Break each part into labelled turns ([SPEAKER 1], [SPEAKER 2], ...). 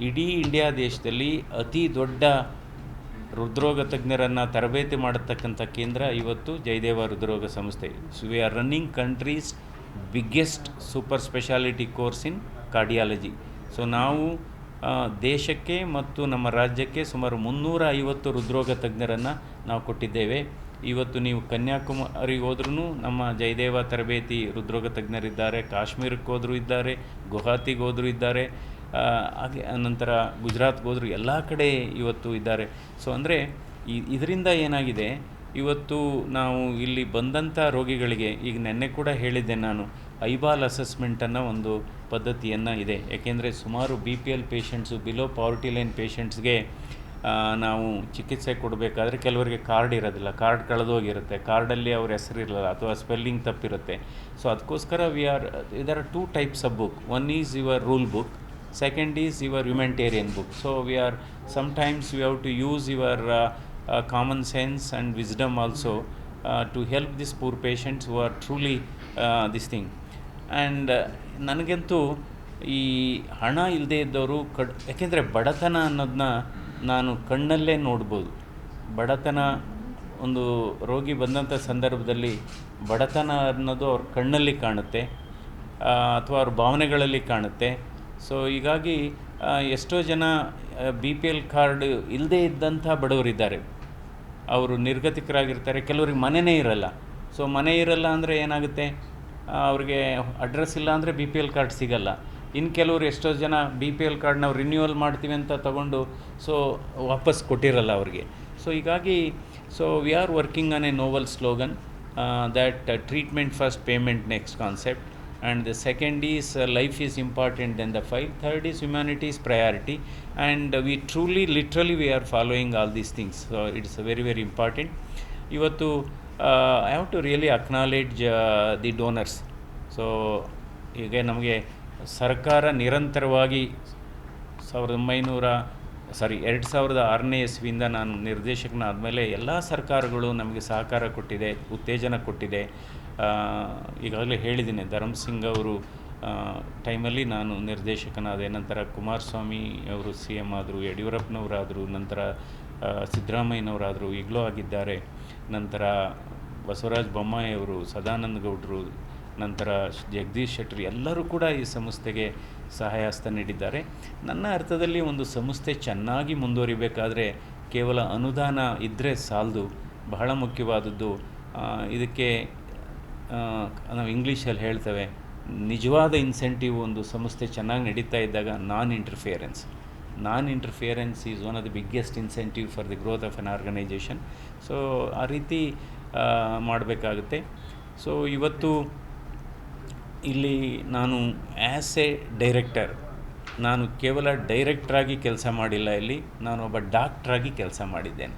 [SPEAKER 1] ಇಡೀ ಇಂಡಿಯಾ ದೇಶದಲ್ಲಿ ಅತಿ ದೊಡ್ಡ ಹೃದ್ರೋಗ ತಜ್ಞರನ್ನು ತರಬೇತಿ ಮಾಡತಕ್ಕಂಥ ಕೇಂದ್ರ ಇವತ್ತು ಜಯದೇವ ಹೃದ್ರೋಗ ಸಂಸ್ಥೆ. So we are running country's biggest super speciality course in cardiology so ನಾವು ದೇಶಕ್ಕೆ ಮತ್ತು ನಮ್ಮ ರಾಜ್ಯಕ್ಕೆ ಸುಮಾರು ಮುನ್ನೂರ ಐವತ್ತು ಹೃದ್ರೋಗ ತಜ್ಞರನ್ನು ನಾವು ಕೊಟ್ಟಿದ್ದೇವೆ. ಇವತ್ತು ನೀವು ಕನ್ಯಾಕುಮಾರಿಗೆ ಹೋದ್ರೂ ನಮ್ಮ ಜಯದೇವ ತರಬೇತಿ ಹೃದ್ರೋಗ ತಜ್ಞರಿದ್ದಾರೆ. ಕಾಶ್ಮೀರಕ್ಕೆ ಹೋದರೂ ಇದ್ದಾರೆ ಗುವಾಹತಿಗೆ ಹೋದರೂ ಇದ್ದಾರೆ. ಹಾಗೆ ನಂತರ ಗುಜರಾತ್ಗೆ ಹೋದರು ಎಲ್ಲ ಕಡೆ ಇವತ್ತು ಇದ್ದಾರೆ. ಸೊ ಅಂದರೆ ಇದರಿಂದ ಏನಾಗಿದೆ? ಇವತ್ತು ನಾವು ಇಲ್ಲಿ ಬಂದಂಥ ರೋಗಿಗಳಿಗೆ ಈಗ ನೆನ್ನೆ ಕೂಡ ಹೇಳಿದ್ದೆ ನಾನು, ಐಬಾಲ್ ಅಸೆಸ್ಮೆಂಟನ್ನು ಒಂದು ಪದ್ಧತಿಯನ್ನು ಇದೆ. ಯಾಕೆಂದರೆ ಸುಮಾರು B P L patients below poverty line ಪೇಷಂಟ್ಸ್ಗೆ ನಾವು ಚಿಕಿತ್ಸೆ ಕೊಡಬೇಕಾದ್ರೆ ಕೆಲವರಿಗೆ ಕಾರ್ಡ್ ಇರೋದಿಲ್ಲ. ಕಾರ್ಡ್ ಕಳೆದೋಗಿರುತ್ತೆ ಕಾರ್ಡಲ್ಲಿ ಅವ್ರ ಹೆಸರು ಇರಲ್ಲ ಅಥವಾ ಸ್ಪೆಲ್ಲಿಂಗ್ ತಪ್ಪಿರುತ್ತೆ. ಸೊ ಅದಕ್ಕೋಸ್ಕರ we are either two types of book one is your rule book second is your humanitarian book so we are sometimes we have to use your uh, uh, common sense and wisdom also uh, to help these poor patients who are truly uh, this thing and uh, ನನಗಂತೂ ಈ ಹಣ ಇಲ್ಲದೇ ಇದ್ದವರು ಕಡ್ ಯಾಕೆಂದರೆ ಬಡತನ ಅನ್ನೋದನ್ನ ನಾನು ಕಣ್ಣಲ್ಲೇ ನೋಡ್ಬೋದು ಬಡತನ ಒಂದು ರೋಗಿ ಬಂದಂಥ ಸಂದರ್ಭದಲ್ಲಿ ಬಡತನ ಅನ್ನೋದು ಅವ್ರ ಕಣ್ಣಲ್ಲಿ ಕಾಣುತ್ತೆ ಅಥವಾ ಅವ್ರ ಭಾವನೆಗಳಲ್ಲಿ ಕಾಣುತ್ತೆ ಸೊ ಹೀಗಾಗಿ ಎಷ್ಟೋ ಜನ ಬಿ ಪಿ ಎಲ್ ಕಾರ್ಡ್ ಇಲ್ಲದೇ ಇದ್ದಂಥ ಬಡವರಿದ್ದಾರೆ. ಅವರು ನಿರ್ಗತಿಕರಾಗಿರ್ತಾರೆ. ಕೆಲವ್ರಿಗೆ ಮನೆಯೇ ಇರಲ್ಲ. ಸೊ ಮನೆ ಇರಲ್ಲ ಅಂದರೆ ಏನಾಗುತ್ತೆ? ಅವ್ರಿಗೆ ಅಡ್ರೆಸ್ ಇಲ್ಲ ಅಂದರೆ ಬಿ ಪಿ ಎಲ್ ಕಾರ್ಡ್ ಸಿಗಲ್ಲ. ಇನ್ನು ಕೆಲವರು ಎಷ್ಟೋ ಜನ ಬಿ ಪಿ ಎಲ್ ಕಾರ್ಡ್ ನಾವು ರಿನ್ಯೂವಲ್ ಮಾಡ್ತೀವಿ ಅಂತ ತಗೊಂಡು ಸೊ ವಾಪಸ್ ಕೊಟ್ಟಿರಲ್ಲ ಅವ್ರಿಗೆ. ಸೊ ಹೀಗಾಗಿ so we are working on a novel slogan that treatment first payment next concept and the second is uh, life is important than the five third is humanity is priority and uh, we truly literally we are following all these things so it's uh, very very important ಇವತ್ತು I have to really acknowledge the donors so ಈಗ ನಮಗೆ ಸರ್ಕಾರ ನಿರಂತರವಾಗಿ ಸಾವಿರದ ಒಂಬೈನೂರ ಸಾರಿ ಎರಡು ಸಾವಿರದ ಆರನೇ ಇಸ್ವಿಯಿಂದ ನಾನು ನಿರ್ದೇಶಕನಾದಮೇಲೆ ಎಲ್ಲ ಸರ್ಕಾರಗಳು ನಮಗೆ ಸಹಕಾರ ಕೊಟ್ಟಿದೆ ಉತ್ತೇಜನ ಕೊಟ್ಟಿದೆ ಈಗಾಗಲೇ ಹೇಳಿದ್ದೀನಿ ಧರ್ಮಸಿಂಗ್ ಅವರು ಟೈಮಲ್ಲಿ ನಾನು ನಿರ್ದೇಶಕನಾದ ನಂತರ ಕುಮಾರಸ್ವಾಮಿ ಅವರು ಸಿ ಎಂ ಆದರು, ಯಡಿಯೂರಪ್ಪನವರಾದರು, ನಂತರ ಸಿದ್ದರಾಮಯ್ಯನವರಾದರು ಈಗಲೂ ಆಗಿದ್ದಾರೆ. ನಂತರ ಬಸವರಾಜ ಬೊಮ್ಮಾಯಿ ಅವರು, ಸದಾನಂದ ಗೌಡರು, ನಂತರ ಜಗದೀಶ್ ಶೆಟ್ಟರ್ ಎಲ್ಲರೂ ಕೂಡ ಈ ಸಂಸ್ಥೆಗೆ ಸಹಾಯ ಹಸ್ತ ನೀಡಿದ್ದಾರೆ. ನನ್ನ ಅರ್ಥದಲ್ಲಿ ಒಂದು ಸಂಸ್ಥೆ ಚೆನ್ನಾಗಿ ಮುಂದುವರಿಬೇಕಾದರೆ ಕೇವಲ ಅನುದಾನ ಇದ್ದರೆ ಸಾಲದು, ಬಹಳ ಮುಖ್ಯವಾದದ್ದು. ಇದಕ್ಕೆ ನಾವು ಇಂಗ್ಲೀಷಲ್ಲಿ ಹೇಳ್ತೇವೆ, ನಿಜವಾದ ಇನ್ಸೆಂಟಿವ್ ಒಂದು ಸಂಸ್ಥೆ ಚೆನ್ನಾಗಿ ನಡೀತಾ ಇದ್ದಾಗ non interference non interference is one of the biggest incentive for the growth of an organisation so ಆ ರೀತಿ ಮಾಡಬೇಕಾಗುತ್ತೆ. ಸೊ ಇವತ್ತು ಇಲ್ಲಿ ನಾನು ಆ್ಯಸ್ ಎ ಡೈರೆಕ್ಟರ್ ನಾನು ಕೇವಲ ಡೈರೆಕ್ಟ್ರಾಗಿ ಕೆಲಸ ಮಾಡಿಲ್ಲ ಇಲ್ಲಿ, ನಾನು ಒಬ್ಬ ಡಾಕ್ಟ್ರಾಗಿ ಕೆಲಸ ಮಾಡಿದ್ದೇನೆ.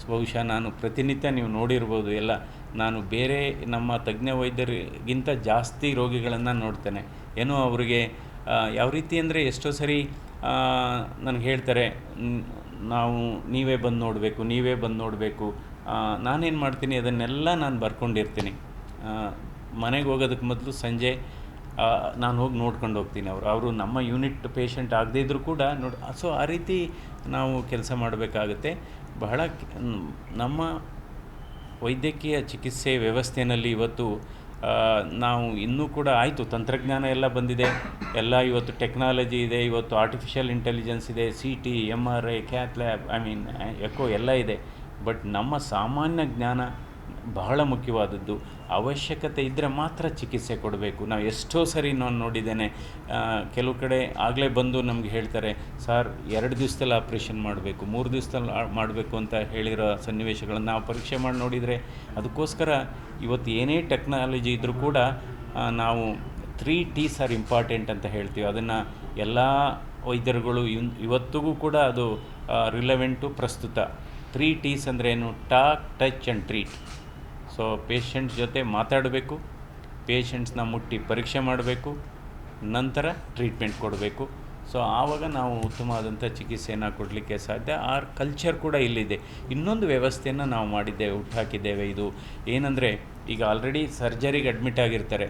[SPEAKER 1] ಸೊ ಬಹುಶಃ ನಾನು ಪ್ರತಿನಿತ್ಯ ನೀವು ನೋಡಿರ್ಬೋದು ಎಲ್ಲ ನಾನು ಬೇರೆ ನಮ್ಮ ತಜ್ಞ ವೈದ್ಯರಿಗಿಂತ ಜಾಸ್ತಿ ರೋಗಿಗಳನ್ನು ನೋಡ್ತೇನೆ. ಏನೋ ಅವರಿಗೆ ಯಾವ ರೀತಿ ಅಂದರೆ ಎಷ್ಟೋ ಸರಿ ನನಗೆ ಹೇಳ್ತಾರೆ ನಾವು ನೀವೇ ಬಂದು ನೋಡಬೇಕು, ನೀವೇ ಬಂದು ನೋಡಬೇಕು. ನಾನೇನು ಮಾಡ್ತೀನಿ, ಅದನ್ನೆಲ್ಲ ನಾನು ಬರ್ಕೊಂಡಿರ್ತೀನಿ. ಮನೆಗೆ ಹೋಗೋದಕ್ಕೆ ಮೊದಲು ಸಂಜೆ ನಾನು ಹೋಗಿ ನೋಡ್ಕೊಂಡು ಹೋಗ್ತೀನಿ ಅವರು. ಅವರು ನಮ್ಮ ಯೂನಿಟ್ ಪೇಷಂಟ್ ಆಗದೇ ಇದ್ದರೂ ಕೂಡ ನೋಡಿ, ಸೊ ಆ ರೀತಿ ನಾವು ಕೆಲಸ ಮಾಡಬೇಕಾಗುತ್ತೆ. ಬಹಳ ನಮ್ಮ ವೈದ್ಯಕೀಯ ಚಿಕಿತ್ಸೆ ವ್ಯವಸ್ಥೆಯಲ್ಲಿ ಇವತ್ತು ನಾವು ಇನ್ನೂ ಕೂಡ ಆಯಿತು. ತಂತ್ರಜ್ಞಾನ ಎಲ್ಲ ಬಂದಿದೆ. ಎಲ್ಲ ಇವತ್ತು ಟೆಕ್ನಾಲಜಿ ಇದೆ. ಇವತ್ತು ಆರ್ಟಿಫಿಷಿಯಲ್ ಇಂಟೆಲಿಜೆನ್ಸ್ ಇದೆ. C T M R I cath lab I mean echo ಎಲ್ಲ ಇದೆ. ಬಟ್ ನಮ್ಮ ಸಾಮಾನ್ಯ ಜ್ಞಾನ ಬಹಳ ಮುಖ್ಯವಾದದ್ದು. ಅವಶ್ಯಕತೆ ಇದ್ದರೆ ಮಾತ್ರ ಚಿಕಿತ್ಸೆ ಕೊಡಬೇಕು. ನಾವು ಎಷ್ಟೋ ಸರಿ ನಾನು ನೋಡಿದ್ದೇನೆ ಕೆಲವು ಕಡೆ ಆಗಲೇ ಬಂದು ನಮಗೆ ಹೇಳ್ತಾರೆ, ಸರ್, ಎರಡು ದಿವಸದಲ್ಲಿ ಆಪ್ರೇಷನ್ ಮಾಡಬೇಕು, ಮೂರು ದಿವಸದಲ್ಲಿ ಮಾಡಬೇಕು ಅಂತ ಹೇಳಿರೋ ಸನ್ನಿವೇಶಗಳನ್ನು ನಾವು ಪರೀಕ್ಷೆ ಮಾಡಿ ನೋಡಿದರೆ, ಅದಕ್ಕೋಸ್ಕರ ಇವತ್ತು ಏನೇ ಟೆಕ್ನಾಲಜಿ ಇದ್ದರೂ ಕೂಡ ನಾವು ತ್ರೀ ಟೀಸ್ ಆರ್ ಇಂಪಾರ್ಟೆಂಟ್ ಅಂತ ಹೇಳ್ತೀವಿ. ಅದನ್ನು ಎಲ್ಲ ವೈದ್ಯರುಗಳು ಇವತ್ತಿಗೂ ಕೂಡ ಅದು ರಿಲೆವೆಂಟು ಪ್ರಸ್ತುತ. ತ್ರೀ ಟೀಸ್ ಅಂದರೆ ಏನು? Talk, touch and treat. So patients ಜೊತೆ ಮಾತಾಡಬೇಕು ಪೇಷಂಟ್ಸ್ನ ಮುಟ್ಟಿ ಪರೀಕ್ಷೆ ಮಾಡಬೇಕು, ನಂತರ ಟ್ರೀಟ್ಮೆಂಟ್ ಕೊಡಬೇಕು. ಸೊ ಆವಾಗ ನಾವು ಉತ್ತಮವಾದಂಥ ಚಿಕಿತ್ಸೆಯನ್ನು ಕೊಡಲಿಕ್ಕೆ ಸಾಧ್ಯ. ಆ ಕಲ್ಚರ್ ಕೂಡ ಇಲ್ಲಿದೆ. ಇನ್ನೊಂದು ವ್ಯವಸ್ಥೆಯನ್ನು ನಾವು ಮಾಡಿದ್ದೇವೆ ಹುಟ್ಟಾಕಿದ್ದೇವೆ ಇದು. ಏನಂದರೆ, ಈಗ ಆಲ್ರೆಡಿ ಸರ್ಜರಿಗೆ ಅಡ್ಮಿಟ್ ಆಗಿರ್ತಾರೆ.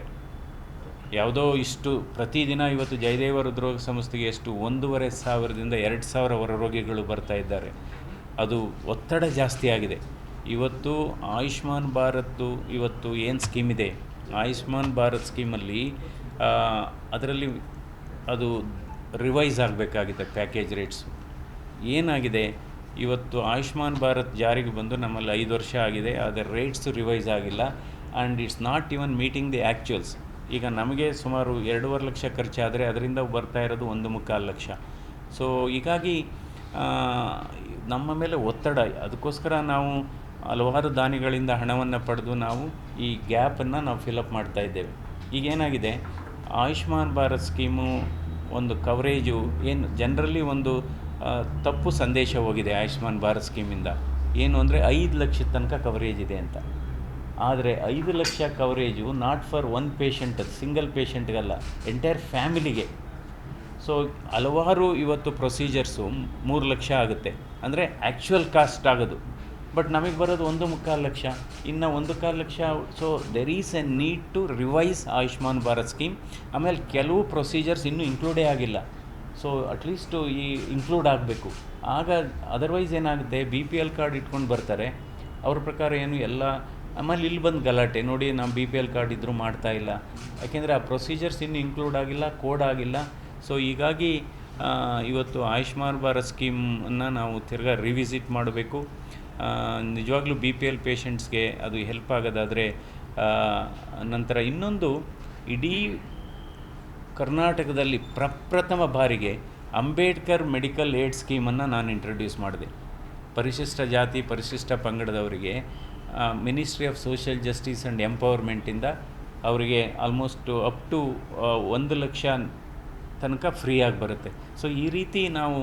[SPEAKER 1] ಯಾವುದೋ ಇಷ್ಟು, ಪ್ರತಿದಿನ ಇವತ್ತು ಜಯದೇವ ಹೃದ್ರೋಗ ಸಂಸ್ಥೆಗೆ ಎಷ್ಟು, ಒಂದೂವರೆ ಸಾವಿರದಿಂದ ಎರಡು ಸಾವಿರ ಹೊರರೋಗಿಗಳು ಬರ್ತಾ ಇದ್ದಾರೆ. ಅದು ಒತ್ತಡ ಜಾಸ್ತಿ ಆಗಿದೆ. ಇವತ್ತು ಆಯುಷ್ಮಾನ್ ಭಾರತ್ದು ಇವತ್ತು ಏನು ಸ್ಕೀಮ್ ಇದೆ? ಆಯುಷ್ಮಾನ್ ಭಾರತ್ ಸ್ಕೀಮಲ್ಲಿ ಅದರಲ್ಲಿ ಅದು ರಿವೈಸ್ ಆಗಬೇಕಾಗಿದೆ ಪ್ಯಾಕೇಜ್ ರೇಟ್ಸು ಏನಾಗಿದೆ? ಇವತ್ತು ಆಯುಷ್ಮಾನ್ ಭಾರತ್ ಜಾರಿಗೆ ಬಂದು ನಮ್ಮಲ್ಲಿ ಐದು ವರ್ಷ ಆಗಿದೆ ಅದರ ರೇಟ್ಸು ರಿವೈಸ್ ಆಗಿಲ್ಲ and it's not even meeting the actuals ಈಗ ನಮಗೆ ಸುಮಾರು ಎರಡೂವರೆ ಲಕ್ಷ ಖರ್ಚಾದರೆ ಅದರಿಂದ ಬರ್ತಾ ಇರೋದು ಒಂದು ಮುಕ್ಕಾಲು ಲಕ್ಷ. ಸೊ ಹೀಗಾಗಿ ನಮ್ಮ ಮೇಲೆ ಒತ್ತಡ. ಅದಕ್ಕೋಸ್ಕರ ನಾವು ಹಲವಾರು ದಾನಿಗಳಿಂದ ಹಣವನ್ನು ಪಡೆದು ನಾವು ಈ ಗ್ಯಾಪನ್ನು ನಾವು ಫಿಲಪ್ ಮಾಡ್ತಾ ಇದ್ದೇವೆ. ಈಗೇನಾಗಿದೆ ಆಯುಷ್ಮಾನ್ ಭಾರತ್ ಸ್ಕೀಮು ಒಂದು ಕವರೇಜು ಏನು ಜನರಲ್ಲಿ ಒಂದು ತಪ್ಪು ಸಂದೇಶ ಹೋಗಿದೆ ಆಯುಷ್ಮಾನ್ ಭಾರತ್ ಸ್ಕೀಮಿಂದ ಏನು ಅಂದರೆ ಐದು ಲಕ್ಷದ ತನಕ ಕವರೇಜ್ ಇದೆ ಅಂತ. ಆದರೆ ಐದು lakh coverage not for one patient single ಪೇಷಂಟ್ಗಲ್ಲ entire ಫ್ಯಾಮಿಲಿಗೆ ಸೊ ಹಲವಾರು ಇವತ್ತು ಪ್ರೊಸೀಜರ್ಸು ಮೂರು ಲಕ್ಷ ಆಗುತ್ತೆ. ಅಂದರೆ ಆ್ಯಕ್ಚುಯಲ್ ಕಾಸ್ಟ್ ಆಗೋದು. ಬಟ್ ನಮಗೆ ಬರೋದು ಒಂದು ಮುಕ್ಕಾಲು ಲಕ್ಷ. ಇನ್ನು ಒಂದು ಕಾಲು lakh so there is a need to revise Ayushman Bharat scheme ಆಮೇಲೆ ಕೆಲವು ಪ್ರೊಸೀಜರ್ಸ್ ಇನ್ನೂ ಇನ್ಕ್ಲೂಡೇ ಆಗಿಲ್ಲ. ಸೊ ಅಟ್ಲೀಸ್ಟು ಈ ಇನ್ಕ್ಲೂಡ್ ಆಗಬೇಕು. ಆಗ ಅದರ್ವೈಸ್ ಏನಾಗುತ್ತೆ ಬಿ ಪಿ ಎಲ್ ಕಾರ್ಡ್ ಇಟ್ಕೊಂಡು ಬರ್ತಾರೆ. ಅವ್ರ ಪ್ರಕಾರ ಏನು ಎಲ್ಲ, ಆಮೇಲೆ ಇಲ್ಲಿ ಬಂದು ಗಲಾಟೆ. ನೋಡಿ, ನಾವು ಬಿ ಪಿ ಎಲ್ ಕಾರ್ಡ್ ಇದ್ದರೂ ಮಾಡ್ತಾ ಇಲ್ಲ. ಯಾಕೆಂದರೆ ಆ ಪ್ರೊಸೀಜರ್ಸ್ ಇನ್ನೂ ಇನ್ಕ್ಲೂಡ್ ಆಗಿಲ್ಲ ಕೋಡ್ ಆಗಿಲ್ಲ. ಸೊ ಹೀಗಾಗಿ ಇವತ್ತು ಆಯುಷ್ಮಾನ್ ಭಾರತ್ ಸ್ಕೀಮನ್ನು ನಾವು ತಿರ್ಗಾ ರಿವಿಸಿಟ್ ಮಾಡಬೇಕು. ನಿಜವಾಗ್ಲೂ ಬಿ ಪಿ ಎಲ್ ಪೇಷಂಟ್ಸ್ಗೆ ಅದು ಹೆಲ್ಪ್ ಆಗೋದಾದರೆ ನಂತರ ಇನ್ನೊಂದು ಇಡೀ ಕರ್ನಾಟಕದಲ್ಲಿ ಪ್ರಪ್ರಥಮ ಬಾರಿಗೆ ಅಂಬೇಡ್ಕರ್ ಮೆಡಿಕಲ್ ಏಡ್ ಸ್ಕೀಮನ್ನು ನಾನು ಇಂಟ್ರೊಡ್ಯೂಸ್ ಮಾಡಿದೆ. ಪರಿಶಿಷ್ಟ ಜಾತಿ, ಪರಿಶಿಷ್ಟ ಪಂಗಡದವರಿಗೆ ministry of social justice and ಎಂಪವರ್ಮೆಂಟಿಂದ ಅವರಿಗೆ ಆಲ್ಮೋಸ್ಟ್ ಅಪ್ ಟು ಒಂದು ಲಕ್ಷ ತನಕ ಫ್ರೀಯಾಗಿ ಬರುತ್ತೆ. ಸೊ ಈ ರೀತಿ ನಾವು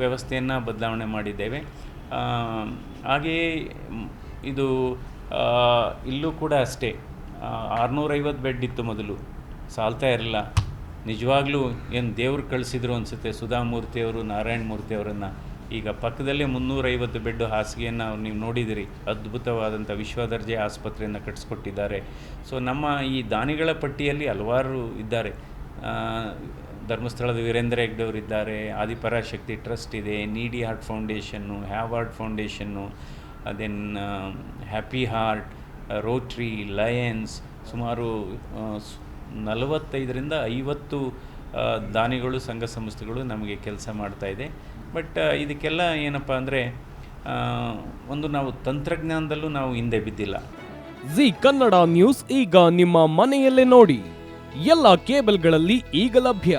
[SPEAKER 1] ವ್ಯವಸ್ಥೆಯನ್ನು ಬದಲಾವಣೆ ಮಾಡಿದ್ದೇವೆ. ಹಾಗೆಯೇ ಇದು ಇಲ್ಲೂ ಕೂಡ ಅಷ್ಟೇ. ಆರುನೂರೈವತ್ತು ಬೆಡ್ ಇತ್ತು ಮೊದಲು. ಸಾಲ್ತಾ ಇರಲಿಲ್ಲ. ನಿಜವಾಗ್ಲೂ ಏನು ದೇವ್ರು ಕಳಿಸಿದ್ರು ಅನಿಸುತ್ತೆ. ಸುಧಾಮೂರ್ತಿಯವರು ನಾರಾಯಣ ಮೂರ್ತಿಯವರನ್ನು ಈಗ ಪಕ್ಕದಲ್ಲೇ ಮುನ್ನೂರೈವತ್ತು ಬೆಡ್ ಹಾಸಿಗೆಯನ್ನು ನೀವು ನೋಡಿದಿರಿ. ಅದ್ಭುತವಾದಂಥ ವಿಶ್ವದರ್ಜೆ ಆಸ್ಪತ್ರೆಯನ್ನು ಕಟ್ಟಿಸ್ಕೊಟ್ಟಿದ್ದಾರೆ ಸೊ ನಮ್ಮ ಈ ದಾನಿಗಳ ಪಟ್ಟಿಯಲ್ಲಿ ಹಲವಾರು ಇದ್ದಾರೆ. ಧರ್ಮಸ್ಥಳದ ವೀರೇಂದ್ರ ಹೆಗ್ಡೆಯವರು ಇದ್ದಾರೆ ಆದಿಪರಾಶಕ್ತಿ ಟ್ರಸ್ಟ್ ಇದೆ, needy heart foundation Harvard foundation then happy heart, Rotary, Lions ಸುಮಾರು ನಲವತ್ತೈದರಿಂದ ಐವತ್ತು ದಾನಿಗಳು, ಸಂಘ ಸಂಸ್ಥೆಗಳು ನಮಗೆ ಕೆಲಸ ಮಾಡ್ತಾ ಇದೆ. ಬಟ್ ಇದಕ್ಕೆಲ್ಲ ಏನಪ್ಪ ಅಂದರೆ ಒಂದು ನಾವು ತಂತ್ರಜ್ಞಾನದಲ್ಲೂ ನಾವು ಹಿಂದೆ ಬಿದ್ದಿಲ್ಲ.
[SPEAKER 2] ಜಿ ಕನ್ನಡ ನ್ಯೂಸ್ ಈಗ ನಿಮ್ಮ ಮನೆಯಲ್ಲೇ ನೋಡಿ. ಎಲ್ಲ ಕೇಬಲ್ಗಳಲ್ಲಿ ಈಗ ಲಭ್ಯ.